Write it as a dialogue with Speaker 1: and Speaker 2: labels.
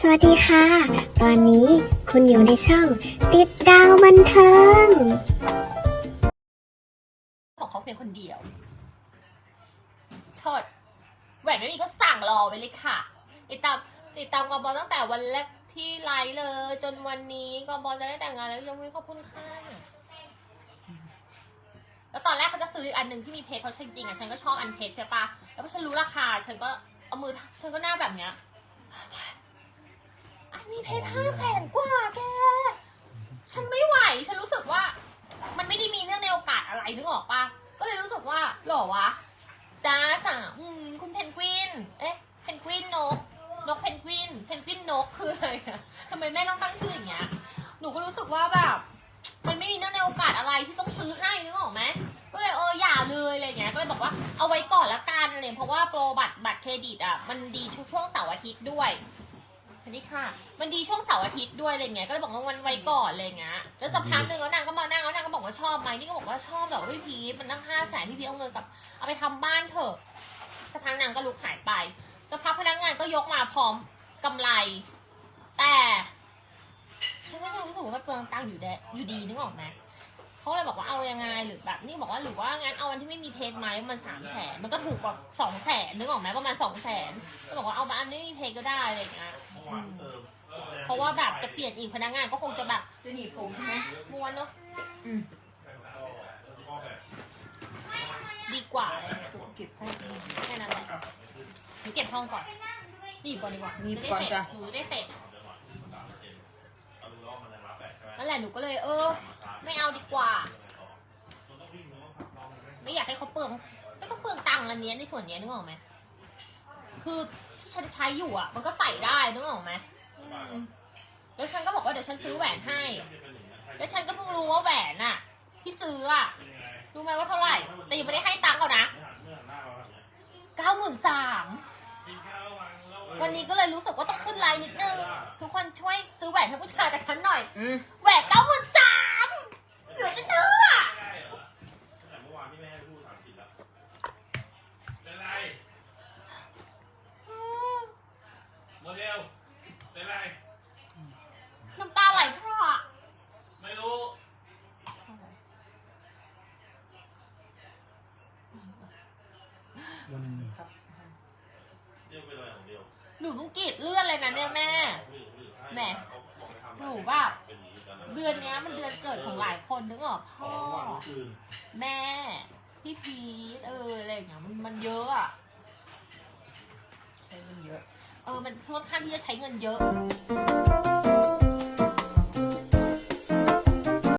Speaker 1: สวัสดีค่ะ ตอนนี้คุณอยู่ในช่อง ติดดาวบันเทิง
Speaker 2: ของเขาเพียงคนเดียวชดแหวนไม่มีก็สั่งรอไว้เลยค่ะ ติดตามติดตามกบอตั้งแต่วันแรกที่ไลฟ์เลย จนวันนี้กบอจะได้แต่งงานแล้วยังไม่ขอบคุณค่ะ แล้วตอนแรกเขาจะซื้ออันหนึ่งที่มีเพชรเพราะฉันจริงอะฉันก็ชอบอันเพชรใช่ปะแล้วพอฉันรู้ราคา ฉันก็เอามือฉันก็หน้าแบบเนี้ย อันนี้เพชรห้าแสนกว่าแก ฉันไม่ไหว ฉันรู้สึกว่า มันไม่ได้มีเนื่องในโอกาสอะไรนึกออกปะก็เลยรู้สึกว่าหรอวะจ้าสามอืมคุณเพนกวิน เอ๊ะ เพนกวินนก นกเพนกวิน เพนกวินนกคืออะไรอะทำไมแม่ต้องตั้งชื่ออย่างเงี้ย หนูก็รู้สึกว่าแบบ มันไม่มีเนื่องในโอกาสอะไรที่ต้องซื้อให้นึกออกไหมก็เลยเอออย่าเลยอะไรเงี้ย ก็เลยบอกว่าเอาไว้ก่อนละกันอะไรเพราะว่าโปรบัตรบัตรเครดิตอะมันดีช่วงเสาร์อาทิตย์ด้วย สวัสดีค่ะ มันดีช่วงเสาร์อาทิตย์ด้วยอะไรเงี้ย ก็เลยบอกว่าวันไว้ก่อนอะไรเงี้ย แล้วสักพักหนึ่งแล้วนางก็มานั่งแล้วนางก็บอกว่าชอบไหมนี่ก็บอกว่าชอบแบบพี่พีชมันตั้งห้าแสนพี่พีชเอาเงินกลับเอาไปทำบ้านเถอะ สักพักนางก็ลุกหายไป สักพักพนักงานก็ยกมาพร้อมกำไร แต่ฉันก็ยังรู้สึกว่ามันเปลืองตังค์อยู่แดอยู่ดีนึกออกไหมเขาเลยบอกว่าเอา หรือแบบนี่บอกว่าหรือว่างั้นเอาอันที่ไม่มีเพจไหมมันสามแสนมันก็ถูกกว่าสองแสนนึกออกไหมประมาณสองแสนก็บอกว่าเอามาอันไม่มีเพจก็ได้อะไรอย่างเงี้ยอืมเพราะว่าแบบจะเปลี่ยนอีกพนักงานก็คงจะแบบ
Speaker 3: จะหนีบผมใช่ไหม
Speaker 2: ม้วนเนาะ
Speaker 3: อืม
Speaker 2: ดีกว่าอะไรเงี้ย
Speaker 3: เก็บให้
Speaker 2: แค่นั้นแหละหนูเก็บห้องก่อนหนีบก่อนดีกว่า
Speaker 3: หนีบก่อนจ้ะ
Speaker 2: หนูได้เสร็จนั่นแหละหนูก็เลยเออ ไม่เอาดีกว่า ไม่อยากให้เขาเปลืองไม่ต้องเปลืองตังค์อันเนี้ยในส่วนเนี้ยนึกออกไหมคือที่ฉันใช้อยู่อะ มันก็ใส่ได้นึกออกไหมอืมแล้วฉันก็บอกว่าเดี๋ยวฉันซื้อแหวนให้ แล้วฉันก็เพิ่งรู้ว่าแหวนอะ ที่ซื้ออะรู้ไหมว่าเท่าไหร่ แต่ยังไม่ได้ให้ตังค์เขานะเก้าหมื่นสามวันนี้ก็เลยรู้สึกว่าต้องขึ้นไลน์นิดนึง ทุกคนช่วยซื้อแหวนให้ผู้ชายกับฉันหน่อย
Speaker 3: อืม
Speaker 2: แหวนเก้าหมื่น
Speaker 3: ครับ
Speaker 4: เรียกเป็นอะไรของเดียว
Speaker 2: หนูต้องกรีดเลือดเลยนะเนี่ยแม่ แหมหนูว่าเดือนเนี้ยมันเดือนเกิดของหลายคนนึกออกพ่อแม่ พี่พีทเอออะไรอย่างเงี้ยมันมันเยอะอะ
Speaker 3: ใช้เงินเยอะ
Speaker 2: เออมันค่อนข้างที่จะใช้เงินเยอะ